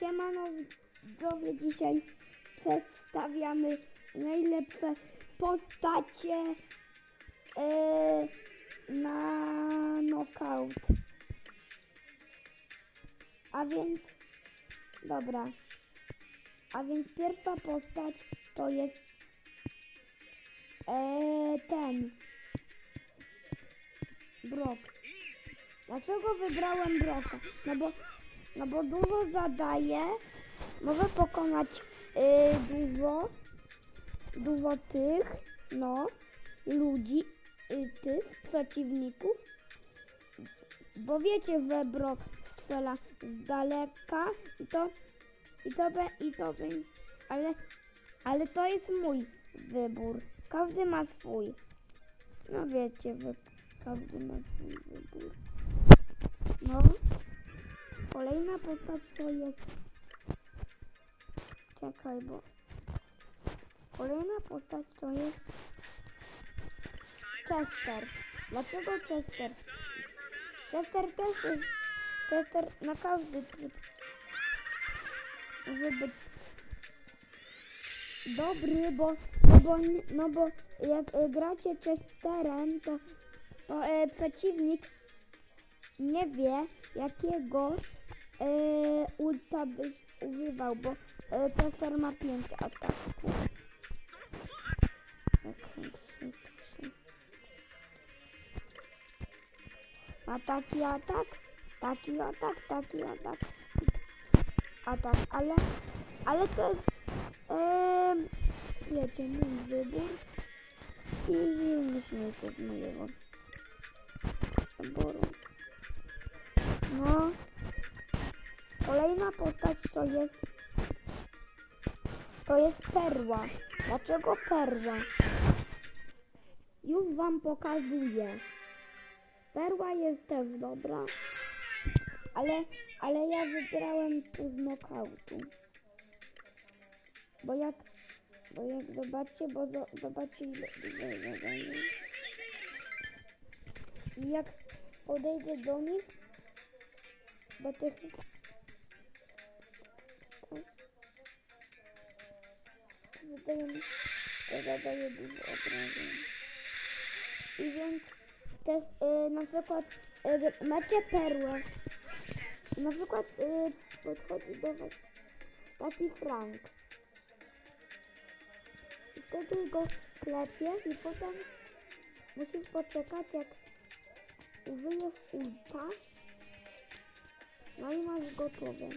Siemano widzowie, dzisiaj przedstawiamy najlepsze postacie e, na knockout. A więc, dobra, a więc pierwsza postać to jest e, ten, Brock. Dlaczego wybrałem Broka? No bo, no bo dużo zadaje, może pokonać y, dużo, dużo tych, no, ludzi, y, tych przeciwników. Bo wiecie, że Brok strzela z daleka i to, i to, be, i to, be, ale, ale to jest mój wybór. Każdy ma swój. No wiecie, że każdy ma swój wybór. No. Kolejna postać to jest... Czekaj, bo... Kolejna postać to jest... Chester. Dlaczego Chester? Chester też jest... Chester na każdy tryb może być dobry, bo, no bo, no bo jak e, gracie Chesterem, to, to e, przeciwnik nie wie, jakiego e, ulta byś używał, bo e, Chester ma 5 ataków. Okej, trzy, trzy. Ma taki atak, taki atak, taki atak, atak, ale, ale to jest, e, wiecie, mój wybór i nie śmiejcie z mojego wyboru. No. Kolejna postać to jest. To jest perła. Dlaczego perła? Już wam pokazuję. Perła jest też dobra. Ale, ale ja wybrałem tu z knockoutu. Bo jak, bo jak zobaczcie, bo zo, zobaczcie ile. I jak podejdę do nich, do tych... Zadaję, to zadaje dużo obrażeń. I więc też y, na przykład y, macie perłę. Na przykład y, podchodzi do was taki Frank. I wtedy go klepie i potem musisz poczekać jak użyjesz ulta. No i masz gotowe.